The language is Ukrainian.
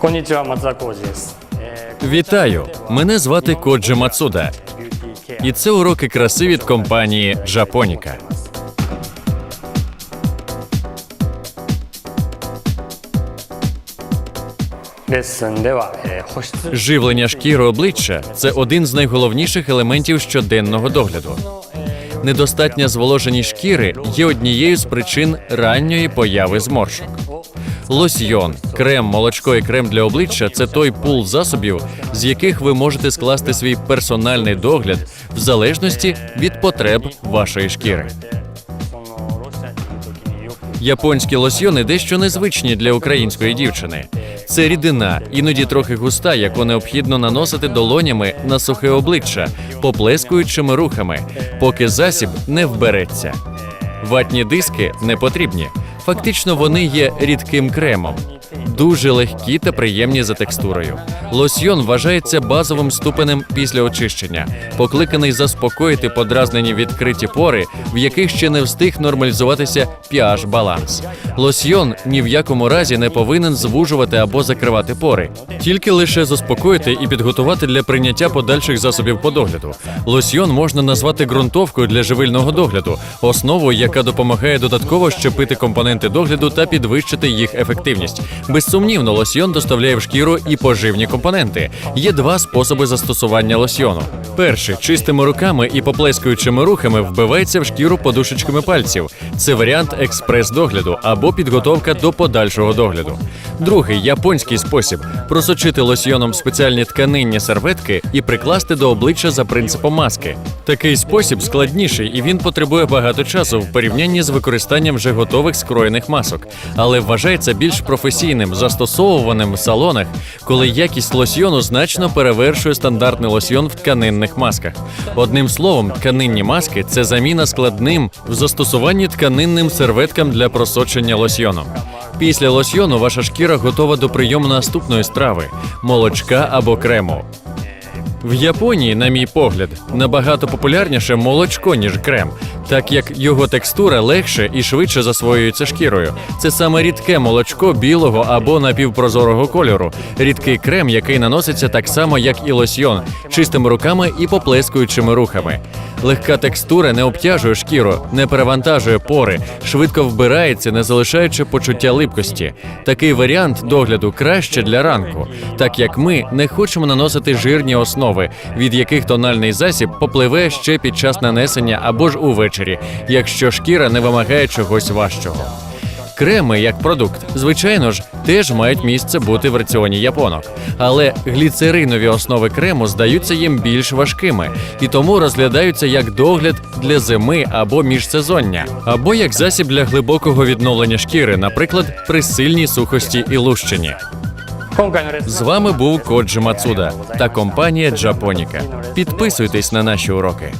Коніча Мацакоджі. Вітаю! Мене звати Коджі Мацуда. І це уроки краси від компанії Джапоніка. Живлення шкіри обличчя це один з найголовніших елементів щоденного догляду. Недостатня зволоженість шкіри є однією з причин ранньої появи зморшок. Лосьйон, крем, молочко і крем для обличчя це той пул засобів, з яких ви можете скласти свій персональний догляд в залежності від потреб вашої шкіри. Японські лосьйони дещо незвичні для української дівчини. Це рідина, іноді трохи густа, яку необхідно наносити долонями на сухе обличчя, поплескуючими рухами, поки засіб не вбереться. Ватні диски не потрібні. Фактично, вони є рідким кремом, дуже легкі та приємні за текстурою. Лосьйон вважається базовим ступенем після очищення, покликаний заспокоїти подразнені відкриті пори, в яких ще не встиг нормалізуватися pH баланс. Лосьйон ні в якому разі не повинен звужувати або закривати пори, тільки лише заспокоїти і підготувати для прийняття подальших засобів по догляду. Лосьйон можна назвати ґрунтовкою для живильного догляду, основою, яка допомагає додатково щепити компоненти догляду та підвищити їх ефективність. Безсумнівно, лосьйон доставляє в шкіру і поживні компоненти. Є два способи застосування лосьйону. Перший чистими руками і поплескуючими рухами вбивається в шкіру подушечками пальців. Це варіант експрес-догляду або підготовка до подальшого догляду. Другий японський спосіб просочити лосьйоном спеціальні тканинні серветки і прикласти до обличчя за принципом маски. Такий спосіб складніший і він потребує багато часу в порівнянні з використанням вже готових скроєних масок, але вважається більш професійним, застосовуваним в салонах, коли якість лосьйону значно перевершує стандартний лосьйон в тканинних масках. Одним словом, тканинні маски це заміна складним в застосуванні тканинним серветкам для просочення лосьйону. Після лосьйону ваша шкіра готова до прийому наступної страви молочка або крему. В Японії, на мій погляд, набагато популярніше молочко, ніж крем, так як його текстура легше і швидше засвоюється шкірою. Це саме рідке молочко білого або напівпрозорого кольору, рідкий крем, який наноситься так само, як і лосьйон, чистими руками і поплескуючими рухами. Легка текстура не обтяжує шкіру, не перевантажує пори, швидко вбирається, не залишаючи почуття липкості. Такий варіант догляду краще для ранку, так як ми не хочемо наносити жирні основи, від яких тональний засіб попливе ще під час нанесення або ж увечері, ввечері, якщо шкіра не вимагає чогось важчого. Креми як продукт, звичайно ж, теж мають місце бути в раціоні японок, але гліцеринові основи крему здаються їм більш важкими і тому розглядаються як догляд для зими або міжсезоння, або як засіб для глибокого відновлення шкіри, наприклад, при сильній сухості і лущині. З вами був Коджи Мацуда та компанія Джапоніка. Підписуйтесь на наші уроки.